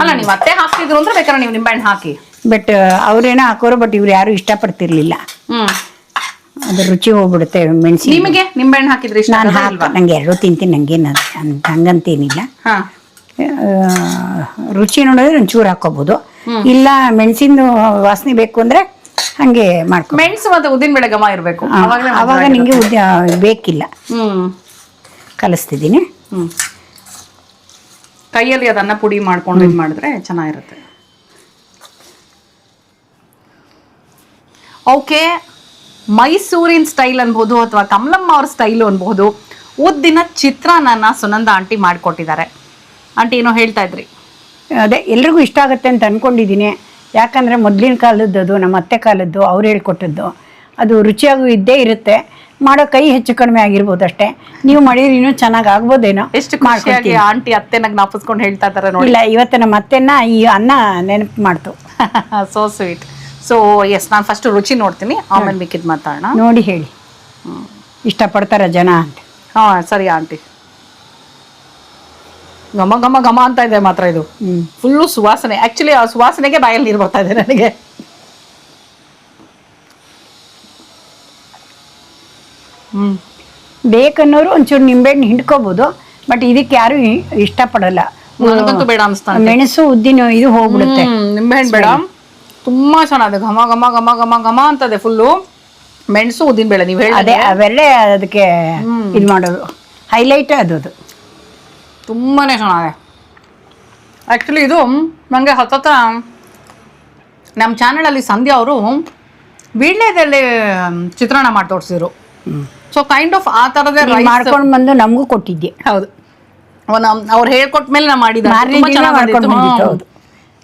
ಅಲ್ಲ ನೀವು ಅತ್ತೆ ಹಾಕ್ತಿದ್ರು ಅಂದ್ರೆ ಬೇಕಾದ್ರೆ ನೀವು ನಿಂಬೆಹಣ್ಣು ಹಾಕಿ. ಬಟ್ ಅವ್ರೇನೋ ಹಾಕೋರು ಬಟ್ ಇವ್ರು ಯಾರು ಇಷ್ಟಪಡ್ತಿರ್ಲಿಲ್ಲ. ಹ್ಮ್. ಅದು ರುಚಿ ಹೋಗ್ಬಿಡುತ್ತೆ ಮೆಣಸಿನ ನಿಮಗೆ? ನಿಂಬೆಹಣ್ಣು ಹಾಕಿದ್ರೆ ಇಷ್ಟ ನಾನು ಹಾಕ ನಂಗೆ ಎರಡು ತಿಂತೀನಿ ನಂಗೇನು ಹಂಗಂತೇನಿಲ್ಲ. ಹಾ. ರುಚಿ ನೋಡಿದ್ರೆ ಒಂಚೂರು ಹಾಕೋಬಹುದು ಇಲ್ಲ ಮೆಣಸಿನ ವಾಸನೆ ಬೇಕು ಅಂದ್ರೆ ಹಂಗೆ ಮಾಡ್ಕೊ ಮೆಣಸು ಮತ್ತೆ ಉದ್ದಿನ ಬೇಳೆ ಘಮ ಇರಬೇಕು ಅವಾಗ ನಿಂಗೆ ಉದ್ದ ಬೇಕಿಲ್ಲ. ಹ್ಮ್. ಕಲಿಸ್ತಿದ್ದೀನಿ. ಕೈಯಲ್ಲಿ ಅದನ್ನ ಪುಡಿ ಮಾಡ್ಕೊಂಡು ಇದು ಮಾಡಿದ್ರೆ ಚೆನ್ನಾಗಿರುತ್ತೆ. ಓಕೆ ಮೈಸೂರಿನ ಸ್ಟೈಲ್ ಅನ್ಬಹುದು ಅಥವಾ ಕಮಲಮ್ಮ ಅವ್ರ ಸ್ಟೈಲ್ ಅನ್ಬಹುದು ಉದ್ದಿನ ಚಿತ್ರಾನ್ನ ಸುನಂದ ಆಂಟಿ ಮಾಡಿಕೊಟ್ಟಿದ್ದಾರೆ. ಆಂಟಿ ಏನೋ ಹೇಳ್ತಾ ಇದ್ರಿ. ಅದೇ ಎಲ್ರಿಗೂ ಇಷ್ಟ ಆಗುತ್ತೆ ಅಂತ ಅಂದ್ಕೊಂಡಿದ್ದೀನಿ ಯಾಕಂದರೆ ಮೊದಲಿನ ಕಾಲದ್ದು ಅದು ನಮ್ಮ ಅತ್ತೆ ಕಾಲದ್ದು ಅವ್ರು ಹೇಳ್ಕೊಟ್ಟದ್ದು. ಅದು ರುಚಿಯಾಗೂ ಇದ್ದೇ ಇರುತ್ತೆ. ಮಾಡೋ ಕೈ ಹೆಚ್ಚು ಕಡಿಮೆ ಆಗಿರ್ಬೋದು ಅಷ್ಟೇ. ನೀವು ಮಾಡಿದ್ರೆ ಇನ್ನೂ ಚೆನ್ನಾಗಿ ಆಗ್ಬೋದೇನೋ ಎಷ್ಟು ಖುಷಿಯಾಗಿ ಆಂಟಿ ಅತ್ತೆನಾಗ ನಾಪಿಸ್ಕೊಂಡು ಹೇಳ್ತಾ ಇದಾರೆ ನೋಡಿ. ಇಲ್ಲ ಇವತ್ತು ನಮ್ಮ ಅತ್ತೆನ ಈ ಅನ್ನ ನೆನಪು ಮಾಡ್ತು. ಸೋ ಸ್ವೀಟ್ ಸೊ ಎಸ್ ನಾನು ಫಸ್ಟ್ ರುಚಿ ನೋಡ್ತೀನಿ ಆಮೇಲೆ ಮಿಕ್ಕಿದ್ ಮಾತಾಡೋಣ. ನೋಡಿ ಹೇಳಿ. ಇಷ್ಟಪಡ್ತಾರ ಜನ ಅಂತ. ಹಾ ಸರಿ ಆಂಟಿ. ಘಮ ಘಮ ಘಮ ಅಂತ ಇದೆ ಮಾತ್ರ ಇದು. ಫುಲ್ಲು ಸುವಾಸನೆ. ಆಕ್ಚುಲಿ ಆ ಸುವಾಸನೆಗೆ ಬಾಯಲ್ಲಿ ನೀರು ಬರ್ತಾ ಇದೆ ನನಗೆ. ಹ್ಮ್. ಬೇಕನ್ನೋರು ಒಂಚೂರು ನಿಂಬೆಹಣ್ಣು ಹಿಂಡ್ಕೋಬೋದು ಬಟ್ ಇದಕ್ಕೆ ಯಾರು ಇಷ್ಟಪಡಲ್ಲ. ನನಗಂತೂ ಬೇಡ ಮೆಣಸು ಉದ್ದಿನ ಇದು ಹೋಗ್ಬಿಡುತ್ತೆ. ನಿಂಬೆಹಣ್ಣು ಬೇಡ. ತುಂಬಾ ಚೆನ್ನಾಗಿದೆ. ಘಮ ಘಮ ಘಮ ಘಮ ಘಮ ಅಂತದೆ ಫುಲ್ಲು ಮೆಣಸು ಉದ್ದಿನ ಬೇಳೆ ನೀವು ಹೇಳಿ ಅದೇ ಅವೆಲ್ಲೇ ಅದಕ್ಕೆ ಇದು ಮಾಡೋದು. ಹೈಲೈಟ್ ಅದು ಅದು. ತುಂಬಾನೇ ಚೆನ್ನಾಗಿದೆ ಆ್ಯಕ್ಚುಲಿ ಇದು ನನಗೆ ಹತ್ತತ್ರ ನಮ್ಮ ಚಾನಲಲ್ಲಿ ಸಂಧ್ಯಾ ಅವರು ವೀಳ್ಯದಲ್ಲಿ ಚಿತ್ರಣ ಮಾಡಿ ತೋರಿಸಿದ್ರು. ಸೊ ಕೈಂಡ್ ಆಫ್ ಆ ಥರದೇ ಮಾಡ್ಕೊಂಡು ಬಂದು ನಮಗೂ ಕೊಟ್ಟಿದ್ದೆ. ಹೌದು. ಅವ್ರು ಹೇಳ್ಕೊಟ್ಟ ಮೇಲೆ ನಾ ಮಾಡಿದ ತುಂಬಾ.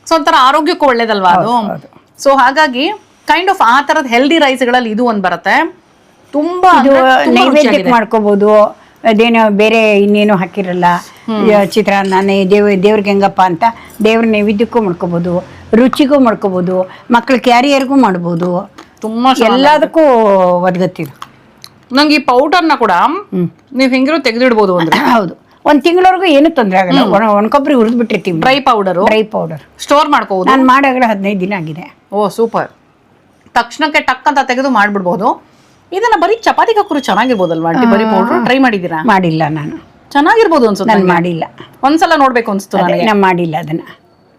ಸೊ ಒಂಥರ ಆರೋಗ್ಯಕ್ಕೂ ಒಳ್ಳೇದಲ್ವಾ ಅದು? ಸೊ ಹಾಗಾಗಿ ಕೈಂಡ್ ಆಫ್ ಆ ಥರದ ಹೆಲ್ದಿ ರೈಸ್ಗಳಲ್ಲಿ ಇದು ಒಂದು ಬರುತ್ತೆ. ತುಂಬಾ. ಮಾಡ್ಕೋಬಹುದು ಅದೇನೋ ಬೇರೆ ಇನ್ನೇನು ಹಾಕಿರಲ್ಲ. ಚಿತ್ರಾನ್ನ ದೇವ್ ದೇವ್ರಿಗೆ ಹೆಂಗಪ್ಪ ಅಂತ ದೇವ್ರ ನೈವೇದ್ಯಕ್ಕೂ ಮಾಡ್ಕೋಬೋದು ರುಚಿಗೂ ಮಾಡ್ಕೋಬೋದು ಮಕ್ಕಳ ಕ್ಯಾರಿಯರ್ಗೂ ಮಾಡ್ಬೋದು. ತುಂಬಾ. ಎಲ್ಲದಕ್ಕೂ ಒದಗತ್ತಿದು ನಂಗೆ ಈ ಪೌಡರ್ನ ಕೂಡ. ನೀವು ಹೆಂಗಿರೋ ತೆಗೆದಿಡ್ಬೋದು ಅಂದ್ರೆ. ಹೌದು. ಒಂದ್ ತಿಂಗಳವರೆಗೂ ಏನು ತೊಂದರೆ ಆಗಲ್ಲ. ಒಣ ಒಣಕೊಬ್ಬರಿ ಹುರಿದು ಬಿಟ್ಟಿರ್ತೀವಿ dry powder dry powder store ಮಾಡ್ಕೋಬೋದು? ನಾನು ಮಾಡಾಗಲೇ ಹದಿನೈದು ದಿನ ಆಗಿದೆ. Oh super. ತಕ್ಷಣಕ್ಕೆ ಟಕ್ ಅಂತ ತೆಗೆದು ಮಾಡ್ಬಿಡ್ಬೋದು. ಇದನ್ನ ಬರೀ ಚಪಾತಿ ಹಾಕೋರು ಚೆನ್ನಾಗಿರ್ಬೋದಲ್ವಾ? ಆಂಟಿ ಬರೀ ಪೌಡರ್? ಟ್ರೈ ಮಾಡಿದ್ದೀರಾ? ಮಾಡಿಲ್ಲ ನಾನು. ಚೆನ್ನಾಗಿರ್ಬೋದು ಅನ್ಸುತ್ತೆ ನಾನು. ಮಾಡಿಲ್ಲ. ಒಂದ್ಸಲ ನೋಡ್ಬೇಕು ಅನ್ಸ್ತು ನನಗೆ. ನಾನು ಮಾಡಿಲ್ಲ ಅದನ್ನ.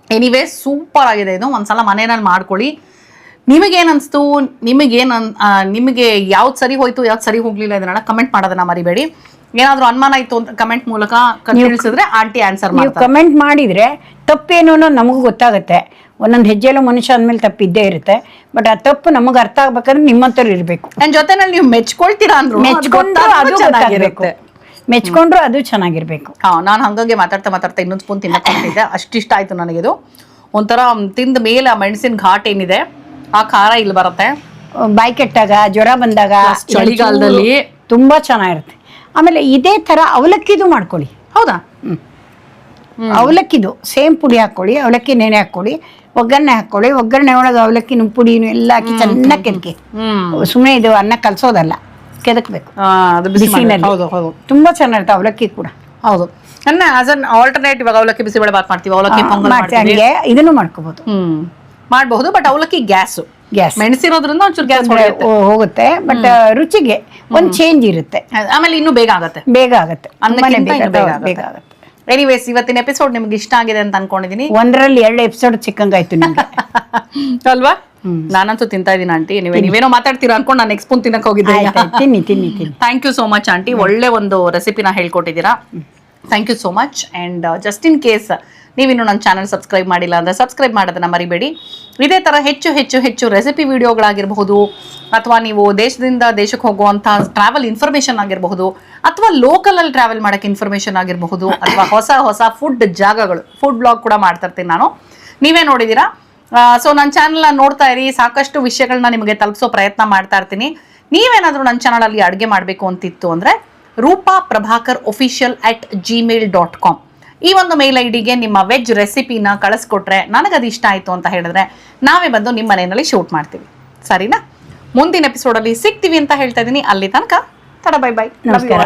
ಎನಿವೇ ಸೂಪರ್ ಆಗಿದೆ ಇದು. ಒಂದ್ಸಲ ಮನೆಯಲ್ಲಿ ಮಾಡ್ಕೊಳ್ಳಿ. ನಿಮಗೇನ್ ಅನ್ಸ್ತು ನಿಮಗೇನ್ ನಿಮಗೆ ಯಾವ್ದು ಸರಿ ಹೋಯ್ತು ಯಾವ್ದು ಸರಿ ಹೋಗ್ಲಿಲ್ಲ ಇದನ್ನ ಕಮೆಂಟ್ ಮಾಡೋದನ್ನ ಮರಿಬೇಡಿ. ಏನಾದ್ರೂ ಅನುಮಾನ ಇತ್ತು ಅಂತ ಕಮೆಂಟ್ ಮೂಲಕ ತಿಳಿಸಿದ್ರೆ ಆಂಟಿ ಆನ್ಸರ್ ನೀವು ಕಮೆಂಟ್ ಮಾಡಿದ್ರೆ ತಪ್ಪೇನು ನಮಗೂ ಗೊತ್ತಾಗುತ್ತೆ. ಒಂದೊಂದು ಹೆಜ್ಜೆಲೂ ಮನುಷ್ಯ ಅಂದಮೇಲೆ ತಪ್ಪಿದ್ದೇ ಇರುತ್ತೆ. ಬಟ್ ಆ ತಪ್ಪು ನಮಗೆ ಅರ್ಥ ಆಗ್ಬೇಕಾದ್ರೆ ನಿಮ್ಮಂತವ್ರು ಇರಬೇಕು. ನನ್ನ ಜೊತೆನಲ್ಲಿ ನೀವು ಮೆಚ್ಕೊಳ್ತೀರಾ ಅಂದ್ರು ಅದು ಮೆಚ್ಕೊಂಡ್ರು ಗೊತ್ತಾದ್ರೂ ಅದು ಚೆನ್ನಾಗಿರುತ್ತೆ. ಮೆಚ್ಕೊಂಡ್ರು ಅದು ಚೆನ್ನಾಗಿರ್ಬೇಕು. ಹಾ ನಾನು ಹಂಗಾಗಿ ಮಾತಾಡ್ತಾ ಮಾತಾಡ್ತಾ ಇನ್ನೊಂದು ಸ್ಪೂನ್ ತಿನ್ನಕ್ಕಾಗ್ತಿದ್ದೆ ಅಷ್ಟಿಷ್ಟ ಆಯ್ತು ನನಗಿದು. ಒಂಥರ ತಿಂದ ಮೇಲೆ ಆ ಮೆಣಸಿನ ಘಾಟ್ ಏನಿದೆ ಆ ಖಾರ ಇಲ್ಲಿ ಬರುತ್ತೆ. ಬಾಯಿ ಕೆಟ್ಟಾಗ ಜ್ವರ ಬಂದಾಗ ಚಳಿಗಾಲದಲ್ಲಿ. ತುಂಬಾ ಚೆನ್ನಾಗಿರುತ್ತೆ. ಆಮೇಲೆ ಇದೇ ತರ ಅವಲಕ್ಕಿದು ಮಾಡ್ಕೊಳ್ಳಿ. ಹೌದಾ? ಅವಲಕ್ಕಿದು ಸೇಮ್ ಪುಡಿ ಹಾಕೊಳ್ಳಿ ಅವಲಕ್ಕಿ ನೆನೆ ಹಾಕೊಳ್ಳಿ ಒಗ್ಗರಣೆ ಹಾಕೊಳ್ಳಿ ಒಗ್ಗರಣೆ ಒಳಗೆ ಅವಲಕ್ಕಿ ಪುಡಿನು ಎಲ್ಲ ಹಾಕಿ ಚೆನ್ನಾಗಿ ಕೆದಕಿ ಸುಮ್ಮನೆ ಇದು ಅನ್ನ ಕಲಸೋದಲ್ಲ ಕೆದಕ್ಬೇಕು. ತುಂಬಾ ಚೆನ್ನಾಗಿರುತ್ತೆ ಅವಲಕ್ಕಿ ಕೂಡ. ಹೌದು. ಅನ್ನ ಆಸ್ ಅನ್ ಆಲ್ಟರ್ನೇಟಿವ್ ಅವಲಕ್ಕಿ ಬಿಸಿಬೇಳೆ ಬಾತ್ ಮಾಡ್ತೀವಿ. ಅವಲಕ್ಕಿ ಪೊಂಗಲ್ ಮಾಡ್ತೀವಿ. ಇದನ್ನು ಮಾಡ್ಕೋಬಹುದು ಮಾಡಬಹುದು ಬಟ್ ಅವಲಕ್ಕಿ ಗ್ಯಾಸ್. ಗ್ಯಾಸ್. ಮೆಣಸಿರೋದ್ರಿಂದ ಒಂಚೂರು ಗ್ಯಾಸ್ ಹೋಗುತ್ತೆ. ಬಟ್ ರುಚಿಗೆ ಒಂದ್ ಚೇಂಜ್ ಇರುತ್ತೆ. ಆಮೇಲೆ ಇನ್ನು ಬೇಗ ಆಗತ್ತೆ. ಬೇಗ ಆಗುತ್ತೆ. ಅನ್ನಕ್ಕಿಂತ ಬೇಗ ಬೇಗ ಬೇಗ ಆಗುತ್ತೆ. ಎನಿವೇಸ್ ಇವತ್ತಿನ ಎಪಿಸೋಡ್ ನಿಮ್ಗೆ ಇಷ್ಟ ಆಗಿದೆ ಅಂತ ಅನ್ಕೊಂಡಿದೀನಿ. ಒಂದರಲ್ಲಿ ಎರಡು ಎಪಿಸೋಡ್ ಚಿಕ್ಕಂಗಾಯ್ತು ನಿಮ್ಗೆ. ಅಲ್ವಾ? ನಾನಂತೂ ತಿಂತಾ ಇದೀನಿ ಆಂಟಿ. ನೀವೇ ನೀವೇನೋ ಮಾತಾಡ್ತೀರಾ ಅನ್ಕೊಂಡು ನಾನು ನೆಕ್ಸ್ಟ್ ಸ್ಪೂನ್ ತಿನ್ನಕ್ ಹೋಗಿದ್ದೆ. ಆಯ್ತು ಆಯ್ತು. ತಿನ್ನಿ ತಿನ್ನಿ ತಿನ್ನಿ. Thank you so much aunty. ಒಳ್ಳೆ ಒಂದು ರೆಸಿಪಿನ ಹೇಳ್ಕೊಟ್ಟಿದ್ದೀರಾ. Thank you so much and just in case ನೀವಿನ್ನು ನನ್ನ ಚಾನಲ್ ಸಬ್ಸ್ಕ್ರೈಬ್ ಮಾಡಿಲ್ಲ ಅಂದರೆ ಸಬ್ಸ್ಕ್ರೈಬ್ ಮಾಡೋದನ್ನ ಮರಿಬೇಡಿ. ಇದೇ ಥರ ಹೆಚ್ಚು ಹೆಚ್ಚು ಹೆಚ್ಚು ರೆಸಿಪಿ ವಿಡಿಯೋಗಳಾಗಿರಬಹುದು ಅಥವಾ ನೀವು ದೇಶದಿಂದ ದೇಶಕ್ಕೆ ಹೋಗುವಂಥ ಟ್ರಾವೆಲ್ ಇನ್ಫಾರ್ಮೇಷನ್ ಆಗಿರಬಹುದು, ಅಥವಾ ಲೋಕಲಲ್ಲಿ ಟ್ರಾವೆಲ್ ಮಾಡೋಕ್ಕೆ ಇನ್ಫಾರ್ಮೇಷನ್ ಆಗಿರಬಹುದು, ಅಥವಾ ಹೊಸ ಹೊಸ ಫುಡ್ ಜಾಗಗಳು ಫುಡ್ ಬ್ಲಾಗ್ ಕೂಡ ಮಾಡ್ತಾ ಇರ್ತೀನಿ ನಾನು. ನೀವೇ ನೋಡಿದ್ದೀರಾ? ಸೊ ನನ್ನ ಚಾನಲ್ನ ನೋಡ್ತಾ ಇರಿ, ಸಾಕಷ್ಟು ವಿಷಯಗಳನ್ನ ನಿಮಗೆ ತಲುಪಿಸೋ ಪ್ರಯತ್ನ ಮಾಡ್ತಾ ಇರ್ತೀನಿ. ನೀವೇನಾದರೂ ನನ್ನ ಚಾನಲಲ್ಲಿ ಅಡುಗೆ ಮಾಡಬೇಕು ಅಂತಿತ್ತು ಅಂದರೆ Roopa Prabhakar official at Gmail dot com ಈ ಒಂದು ಮೇಲ್ ಐಡಿಗೆ ಡಿಗೆ ನಿಮ್ಮ ವೆಜ್ ರೆಸಿಪಿನ ಕಳಿಸ್ಕೊಟ್ರೆ ನನಗದು ಇಷ್ಟ ಆಯಿತು ಅಂತ ಹೇಳಿದ್ರೆ ನಾವೇ ಬಂದು ನಿಮ್ಮ ಮನೆಯಲ್ಲಿ ಶೂಟ್ ಮಾಡ್ತೀವಿ. ಸರಿನಾ? ಮುಂದಿನ ಎಪಿಸೋಡಲ್ಲಿ ಸಿಗ್ತೀವಿ ಅಂತ ಹೇಳ್ತಾ ಇದ್ದೀನಿ. ಅಲ್ಲಿ ತನಕ ತಡ ಬೈ ಬೈ ನಮಸ್ಕಾರ.